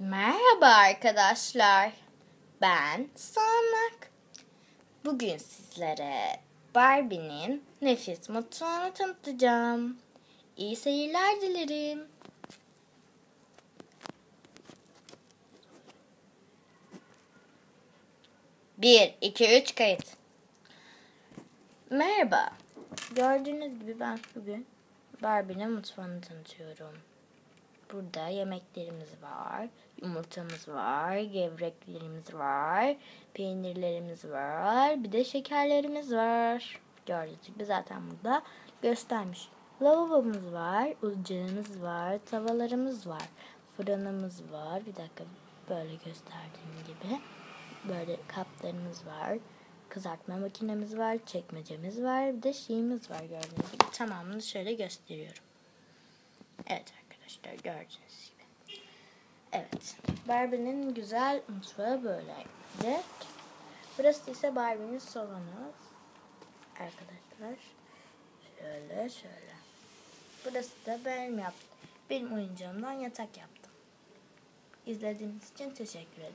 Merhaba arkadaşlar. Ben Sanak. Bugün sizlere Barbie'nin nefis mutfağını tanıtacağım. İyi seyirler dilerim. Bir, iki, üç kayıt. Merhaba. Gördüğünüz gibi ben bugün Barbie'nin mutfağını tanıtıyorum. Burada yemeklerimiz var, yumurtamız var, gevreklerimiz var, peynirlerimiz var, bir de şekerlerimiz var. Gördüğünüz gibi zaten burada göstermiş. Lavabomuz var, ocağımız var, tavalarımız var, fırınımız var. Bir dakika böyle gösterdiğim gibi. Böyle kaplarımız var, kızartma makinemiz var, çekmecemiz var, bir de şeyimiz var gördüğünüz gibi. Tamamını şöyle gösteriyorum. Evet arkadaşlar gördüğünüz gibi. Evet. Barbie'nin güzel mutfağı böyleydi. Burası ise Barbie'nin salonu. Arkadaşlar. Şöyle şöyle. Burası da benim yaptım. Benim oyuncağımdan yatak yaptım. İzlediğiniz için teşekkür ederim.